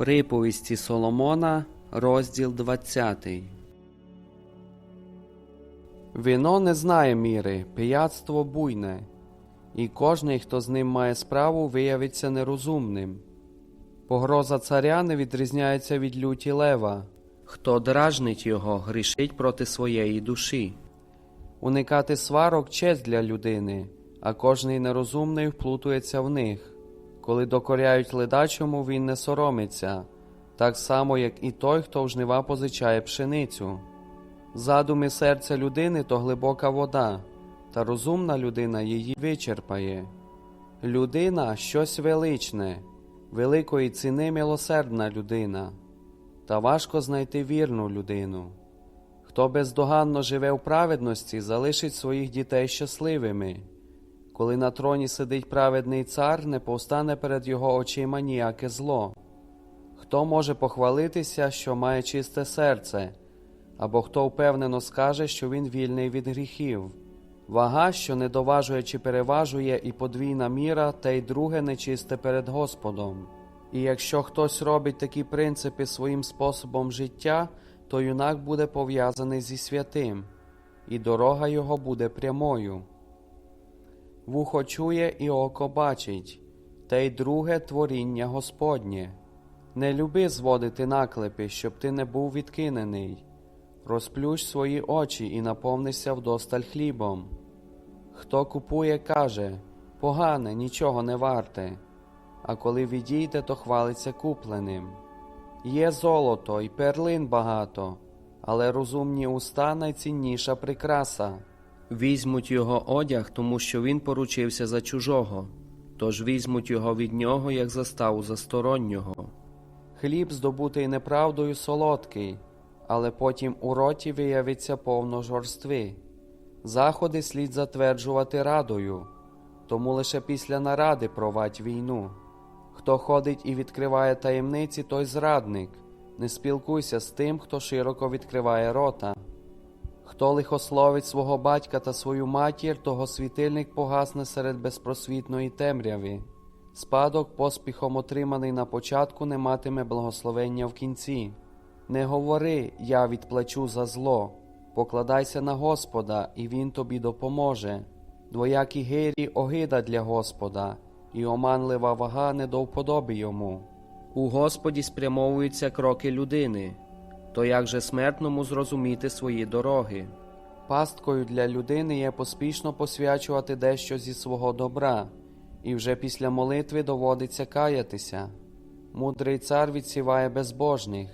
Приповісті Соломона, розділ 20. Вино не знає міри, пияцтво буйне, і кожний, хто з ним має справу, виявиться нерозумним. Погроза царя не відрізняється від люті лева. Хто дражнить його, грішить проти своєї душі. Уникати сварок честь для людини, а кожний нерозумний вплутується в них. Коли докоряють ледачому, він не соромиться, так само, як і той, хто в жнива позичає пшеницю. Задуми серця людини то глибока вода, та розумна людина її вичерпає. Людина щось величне, великої ціни милосердна людина, та важко знайти вірну людину. Хто бездоганно живе в праведності, залишить своїх дітей щасливими. Коли на троні сидить праведний цар, не повстане перед його очима ніяке зло. Хто може похвалитися, що має чисте серце, або хто впевнено скаже, що він вільний від гріхів. Вага, що не доважує чи переважує, і подвійна міра, те й друге нечисте перед Господом. І якщо хтось робить такі принципи своїм способом життя, то юнак буде пов'язаний зі святим, і дорога його буде прямою. Вухо чує і око бачить, те й друге творіння Господнє. Не люби зводити наклепи, щоб ти не був відкинений. Розплющ свої очі і наповнися вдосталь хлібом. Хто купує, каже погане, нічого не варте, а коли відійде, то хвалиться купленим. Є золото і перлин багато, але розумні уста найцінніша прикраса. Візьмуть його одяг, тому що він поручився за чужого, тож візьмуть його від нього, як заставу застороннього. Хліб, здобутий неправдою, солодкий, але потім у роті виявиться повно жорстви. Заходи слід затверджувати радою, тому лише після наради провадь війну. Хто ходить і відкриває таємниці, той зрадник. Не спілкуйся з тим, хто широко відкриває рота. Хто лихословить свого батька та свою матір, того світильник погасне серед безпросвітної темряви. Спадок, поспіхом отриманий на початку, не матиме благословення в кінці. Не говори, я відплачу за зло, покладайся на Господа, і Він тобі допоможе. Двоякі гирі огида для Господа, і оманлива вага не до вподоби йому. У Господі спрямовуються кроки людини, то як же смертному зрозуміти свої дороги? Пасткою для людини є поспішно посвячувати дещо зі свого добра, і вже після молитви доводиться каятися. Мудрий цар відсіває безбожних,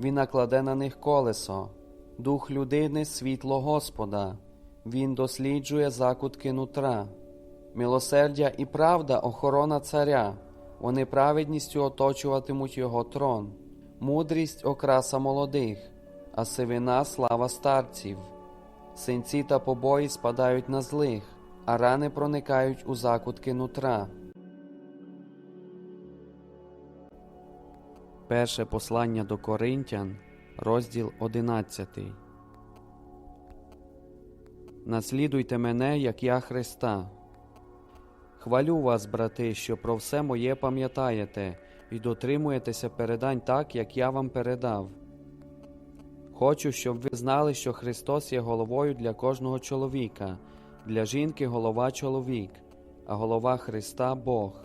він накладе на них колесо, дух людини світло Господа, він досліджує закутки нутра. Милосердя і правда охорона царя, вони праведністю оточуватимуть його трон, мудрість окраса молодих, а сивина слава старців. Синці та побої спадають на злих, а рани проникають у закутки нутра. Перше послання до Коринтян, розділ 11. Наслідуйте мене, як я Христа. Хвалю вас, брати, що про все моє пам'ятаєте і дотримуєтеся передань так, як я вам передав. Хочу, щоб ви знали, що Христос є головою для кожного чоловіка, для жінки голова чоловік, а голова Христа Бог.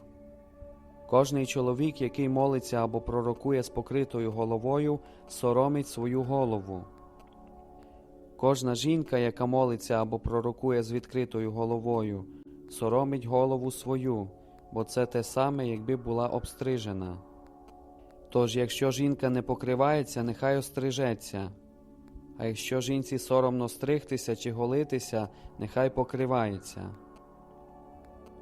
Кожний чоловік, який молиться або пророкує з покритою головою, соромить свою голову. Кожна жінка, яка молиться або пророкує з відкритою головою, соромить голову свою, бо це те саме, якби була обстрижена. Тож, якщо жінка не покривається, нехай острижеться, а якщо жінці соромно стригтися чи голитися, нехай покривається.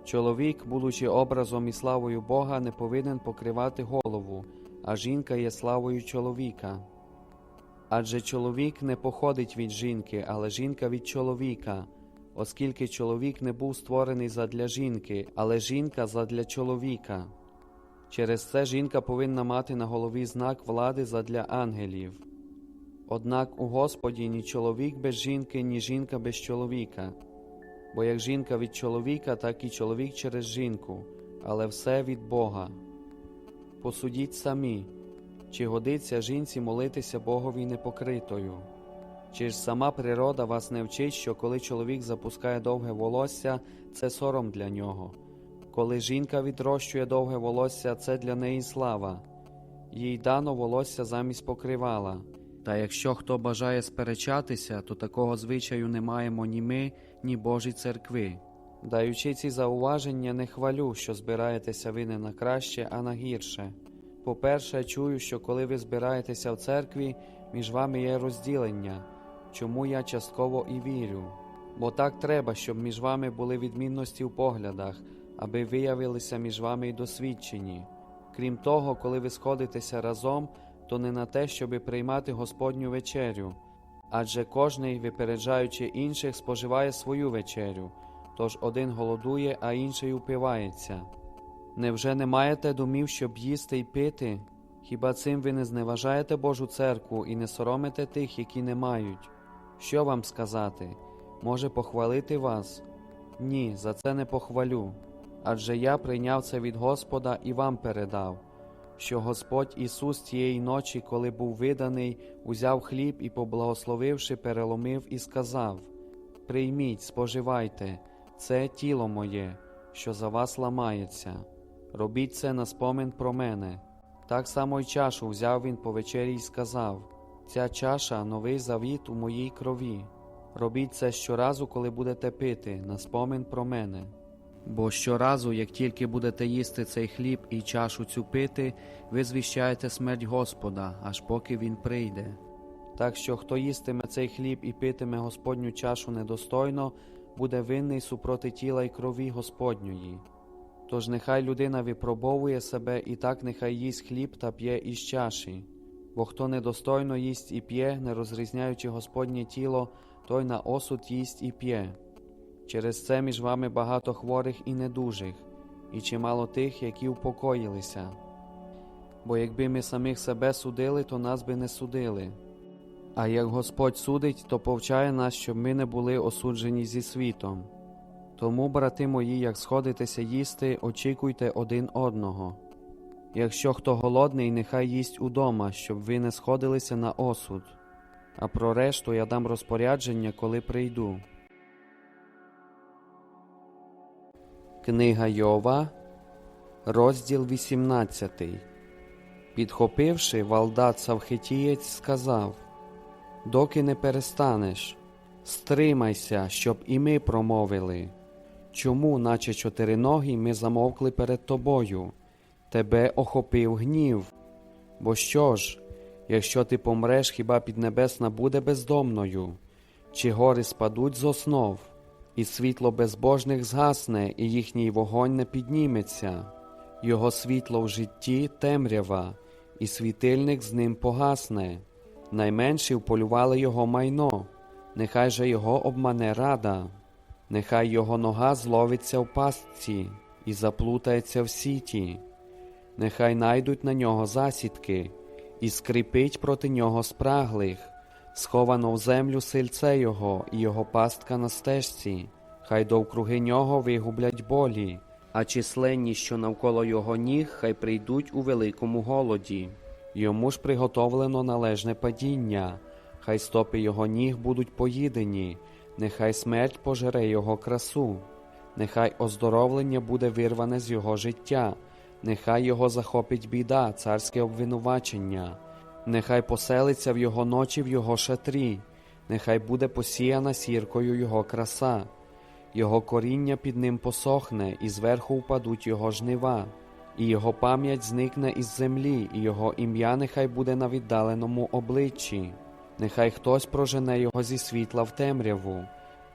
Чоловік, будучи образом і славою Бога, не повинен покривати голову, а жінка є славою чоловіка. Адже чоловік не походить від жінки, але жінка від чоловіка, оскільки чоловік не був створений задля жінки, але жінка задля чоловіка. Через це жінка повинна мати на голові знак влади задля ангелів. Однак у Господі ні чоловік без жінки, ні жінка без чоловіка. Бо як жінка від чоловіка, так і чоловік через жінку, але все від Бога. Посудіть самі, Чи годиться жінці молитися Богові непокритою? Чи ж сама природа вас не вчить, що коли чоловік запускає довге волосся, це сором для нього? Коли жінка відрощує довге волосся, це для неї слава. Їй дано волосся замість покривала. Та якщо хто бажає сперечатися, то такого звичаю не маємо ні ми, ні Божі церкви. Даючи ці зауваження, не хвалю, що збираєтеся ви не на краще, а на гірше. По-перше, чую, що коли ви збираєтеся в церкві, між вами є розділення, чому я частково і вірю. Бо так треба, щоб між вами були відмінності в поглядах, аби виявилися між вами й досвідчені. Крім того, коли ви сходитеся разом, то не на те, щоби приймати Господню вечерю, адже кожний, випереджаючи інших, споживає свою вечерю, тож один голодує, а інший упивається. Невже не маєте домів, щоб їсти й пити? Хіба цим ви не зневажаєте Божу церкву і не соромите тих, які не мають? Що вам сказати? Може похвалити вас? Ні, за це не похвалю. Адже я прийняв це від Господа і вам передав, що Господь Ісус тієї ночі, коли був виданий, узяв хліб і, поблагословивши, переломив і сказав: Прийміть, споживайте, це тіло моє, що за вас ламається. Робіть це на спомин про мене. Так само й чашу взяв він по вечері і сказав: Ця чаша новий завіт у моїй крові. Робіть це щоразу, коли будете пити, на спомин про мене. Бо щоразу, як тільки будете їсти цей хліб і чашу цю пити, ви звіщаєте смерть Господа, аж поки Він прийде. Так що хто їстиме цей хліб і питиме Господню чашу недостойно, буде винний супроти тіла й крові Господньої. Тож нехай людина випробовує себе і так нехай їсть хліб та п'є із чаші. Бо хто недостойно їсть і п'є, не розрізняючи Господнє тіло, той на осуд їсть і п'є. Через це між вами багато хворих і недужих, і чимало тих, які упокоїлися. Бо якби ми самих себе судили, то нас би не судили. А як Господь судить, то повчає нас, щоб ми не були осуджені зі світом. Тому, брати мої, як сходитеся їсти, очікуйте один одного. Якщо хто голодний, нехай їсть удома, щоб ви не сходилися на осуд, а про решту я дам розпорядження, коли прийду. Книга Йова, розділ 18. Підхопивши, Валдат Савхетієць сказав: Доки не перестанеш, стримайся, щоб і ми промовили. Чому, наче чотириногі, ми замовкли перед тобою? Тебе охопив гнів. Бо що ж, якщо ти помреш, хіба піднебесна буде бездомною, чи гори спадуть з основ, і світло безбожних згасне, і їхній вогонь не підніметься, його світло в житті темрява, і світильник з ним погасне. Найменші вполювали його майно, нехай же його обмане рада. Нехай його нога зловиться в пастці і заплутається в сіті, нехай найдуть на нього засідки, і скрипить проти нього спраглих, сховано в землю сильце його і його пастка на стежці, хай довкруги нього вигублять болі, а численні, що навколо його ніг, хай прийдуть у великому голоді. Йому ж приготовлено належне падіння, хай стопи його ніг будуть поїдені. Нехай смерть пожере його красу, нехай оздоровлення буде вирване з його життя, нехай його захопить біда, царське обвинувачення, нехай поселиться в його ночі в його шатрі, нехай буде посіяна сіркою його краса, його коріння під ним посохне, і зверху впадуть його жнива, і його пам'ять зникне із землі, і його ім'я нехай буде на віддаленому обличчі. Нехай хтось прожене його зі світла в темряву,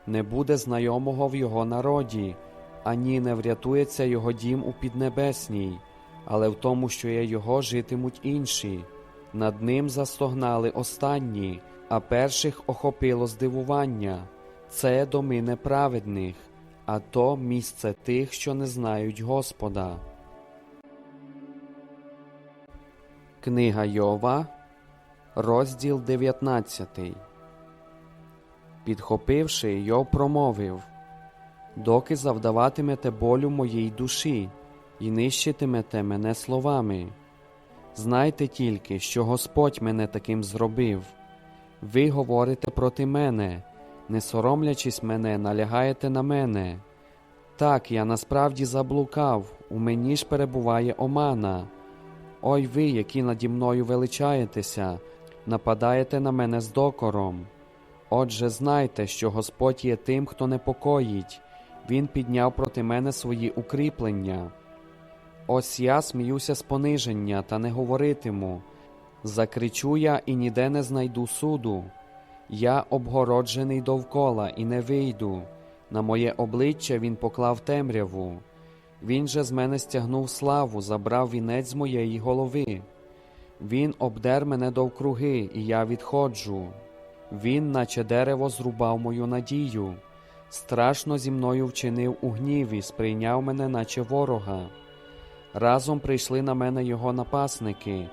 не буде знайомого в його народі, ані не врятується його дім у піднебесній, але в тому, що є його, житимуть інші. Над ним застогнали останні, а перших охопило здивування. Це доми неправедних, а то місце тих, що не знають Господа. Книга Йова Розділ 19 Підхопивши, Йов промовив Доки завдаватимете болю моїй душі і нищитимете мене словами. Знайте тільки, що Господь мене таким зробив. Ви говорите проти мене, не соромлячись мене, налягаєте на мене. Так, я насправді заблукав, у мені ж перебуває омана. Ой ви, які наді мною величаєтеся, нападаєте на мене з докором. Отже, знайте, що Господь є тим, хто непокоїть, Він підняв проти мене свої укріплення. Ось я сміюся з пониження та не говоритиму. Закричу я і ніде не знайду суду. Я обгороджений довкола і не вийду. На моє обличчя він поклав темряву. Він же з мене стягнув славу, забрав вінець з моєї голови. Він обдер мене довкруги, і я відходжу. Він, наче дерево, зрубав мою надію. Страшно зі мною вчинив у гніві, сприйняв мене, наче ворога. Разом прийшли на мене його напасники.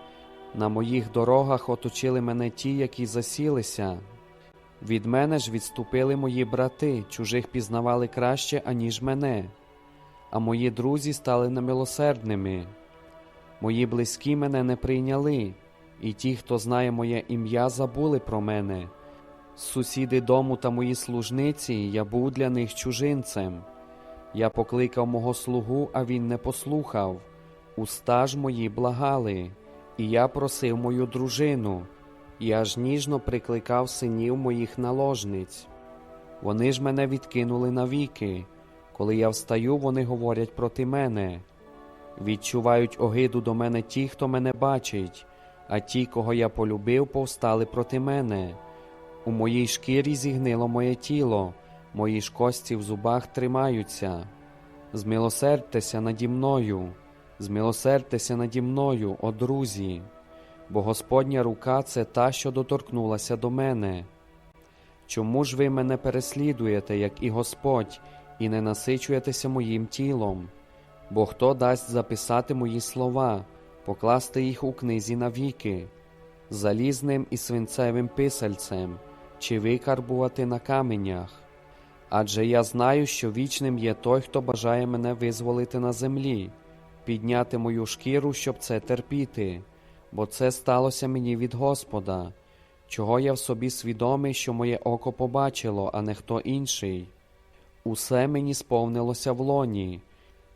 На моїх дорогах оточили мене ті, які засілися. Від мене ж відступили мої брати, чужих пізнавали краще, аніж мене, а мої друзі стали немилосердними. Мої близькі мене не прийняли, і ті, хто знає моє ім'я, забули про мене. Сусіди дому та мої служниці, я був для них чужинцем. Я покликав мого слугу, а він не послухав. Уста ж мої благали, і я просив мою дружину, і аж ніжно прикликав синів моїх наложниць. Вони ж мене відкинули навіки. Коли я встаю, вони говорять проти мене. Відчувають огиду до мене ті, хто мене бачить, а ті, кого я полюбив, повстали проти мене. У моїй шкірі зігнило моє тіло, мої ж кості в зубах тримаються. Змилосердьтеся наді мною, змилосердьтеся наді мною, о друзі, бо Господня рука це та, що доторкнулася до мене. Чому ж ви мене переслідуєте, як і Господь, і не насичуєтеся моїм тілом? Бо хто дасть записати мої слова, покласти їх у книзі навіки, залізним і свинцевим писальцем, чи викарбувати на каменях? Адже я знаю, що вічним є той, хто бажає мене визволити на землі, підняти мою шкіру, щоб це терпіти, бо це сталося мені від Господа, чого я в собі свідомий, що моє око побачило, а не хто інший. Усе мені сповнилося в лоні.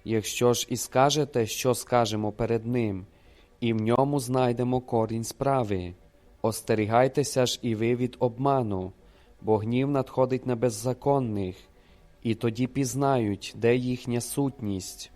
Якщо ж і скажете, що скажемо перед ним, і в ньому знайдемо корінь справи. Остерігайтеся ж і ви від обману, бо гнів надходить на беззаконних, і тоді пізнають, де їхня сутність.